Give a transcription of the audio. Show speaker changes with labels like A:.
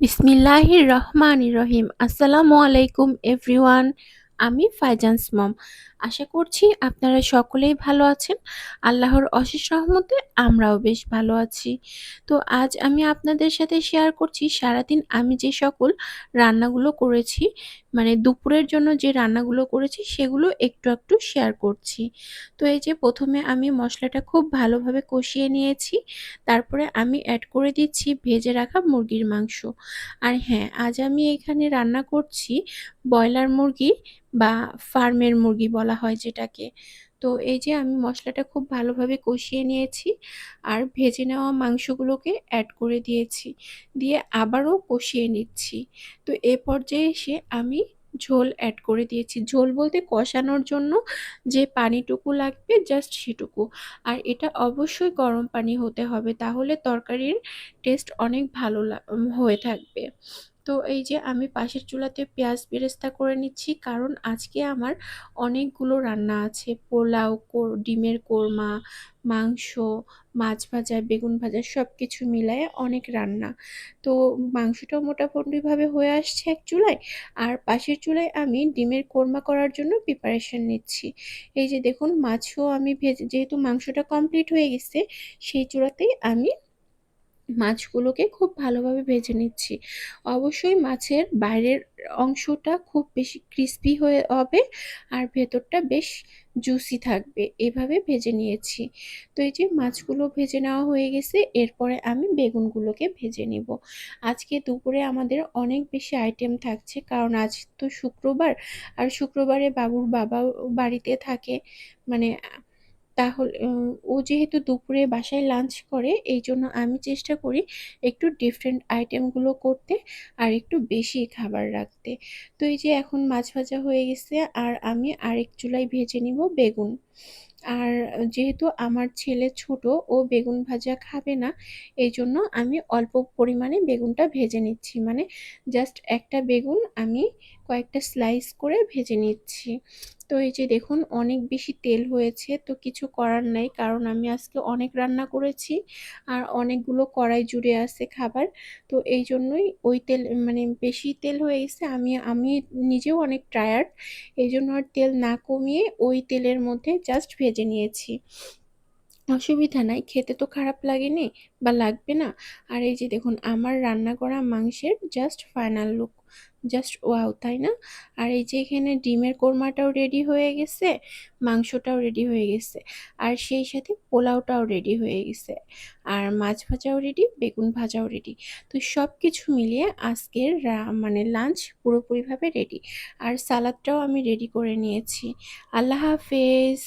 A: বিসমিল্লাহির রহমানির রহিম। আসসালামু আলাইকুম এভরিওয়ান। আমি ফাইজান্স মম আশা করছি আপনারা সকলেই ভালো আছেন। আল্লাহর অশেষ রহমতে আমরাও বেশ ভালো আছি। তো আজ আমি আপনাদের সাথে শেয়ার করছি, সারাদিন আমি যে সকল রান্নাগুলো করেছি মানে দুপুরের জন্য যে রান্নাগুলো করেছি, সেগুলো একটু একটু শেয়ার করছি। তো এই যে প্রথমে আমি মশলাটা খুব ভালোভাবে কষিয়ে নিয়েছি, তারপরে আমি অ্যাড করে দিচ্ছি ভেজে রাখা মুরগির মাংস। আর হ্যাঁ আজ আমি এখানে রান্না করছি ব্রয়লার মুরগি বা ফার্মের মুরগি বলা হয় যেটাকে। তো এই যে আমি মশলাটা খুব ভালোভাবে কষিয়ে নিয়েছি আর ভেজে নেওয়া মাংসগুলোকে অ্যাড করে দিয়েছি। দিয়ে আবারও কষিয়ে নিচ্ছি। তো এ পর্যায়ে এসে আমি ঝোল অ্যাড করে দিয়েছি। ঝোল বলতে কষানোর জন্য যে পানিটুকু লাগবে জাস্ট সেটুকু। আর এটা অবশ্যই গরম পানি হতে হবে, তাহলে তরকারির টেস্ট অনেক ভালো হয়ে থাকবে। তো এই যে আমি পাশের চুলাতে পেঁয়াজ বেরেস্তা করে নিচ্ছি। কারণ আজকে আমার অনেকগুলো রান্না আছে। পোলাও ডিমের কোরমা, মাংস, মাছ ভাজা, বেগুন ভাজা সব কিছু মিলায়ে অনেক রান্না। তো মাংসটাও মোটামুটিভাবে হয়ে আসছে এক চুলায়। আর পাশের চুলায় আমি ডিমের কোরমা করার জন্য প্রিপারেশন নিচ্ছি। এই যে দেখুন, মাছও আমি ভেজে, যেহেতু মাংসটা কমপ্লিট হয়ে গেছে, সেই চুলাতেই আমি মাছগুলোকে খুব ভালোভাবে ভেজে নিচ্ছি। অবশ্যই মাছের বাইরের অংশটা খুব বেশি ক্রিস্পি হয়ে হবে আর ভেতরটা বেশ জুসি থাকবে। এভাবে ভেজে নিয়েছি। তো এই যে মাছগুলো ভেজে নেওয়া হয়ে গেছে, এরপরে আমি বেগুনগুলোকে ভেজে নিব। আজকে দুপুরে আমাদের অনেক বেশি আইটেম থাকছে, কারণ আজ তো শুক্রবার, আর শুক্রবারে বাবুর বাবা বাড়িতে থাকে মানে তাহলে ও যেহেতু দুপুরে বাসায় লাঞ্চ করে এই জন্য আমি চেষ্টা করি একটু ডিফারেন্ট আইটেমগুলো করতে আর একটু বেশি খাবার রাখতে। তো এই যে এখন মাছ ভাজা হয়ে গেছে, আর আমি আরেক চুলায় ভেজে নিব বেগুন। আর যেহেতু আমার ছেলে ছোট, ও বেগুন ভাজা খাবে না এই জন্য আমি অল্প পরিমাণে বেগুনটা ভেজে নিচ্ছি। মানে জাস্ট একটা বেগুন আমি কয়েকটা স্লাইস করে ভেজে নিচ্ছি। তো এই যে দেখুন, অনেক বেশি তেল হয়েছে, তো কিছু করার নাই। কারণ আমি আজকে অনেক রান্না করেছি আর অনেকগুলো কড়াই জুড়ে আছে খাবার। তো এই জন্যই ওই তেল মানে বেশি তেল হয়ে গেছে। আমি আমি নিজেও অনেক টায়ার্ড এই জন্য আর তেল না কমিয়ে ওই তেলের মধ্যে জাস্ট ভেজে নিয়েছি। অসুবিধা নাই, খেতে তো খারাপ লাগেনি বা লাগবে না। আর এই যে দেখুন, আমার রান্না করা মাংসের just final look just wow তাই না? আর এই যে এখানে ডিমের কোরমাটাও রেডি হয়ে গেছে, মাংসটাও রেডি হয়ে গেছে, আর সেই সাথে পোলাওটাও রেডি হয়ে গেছে, আর মাছ ভাজাও রেডি বেগুন ভাজাও রেডি তো সব কিছু মিলিয়ে আজকের মানে লাঞ্চ পুরোপুরিভাবে রেডি আর সালাদটাও আমি রেডি করে নিয়েছি। আল্লাহ হাফেজ।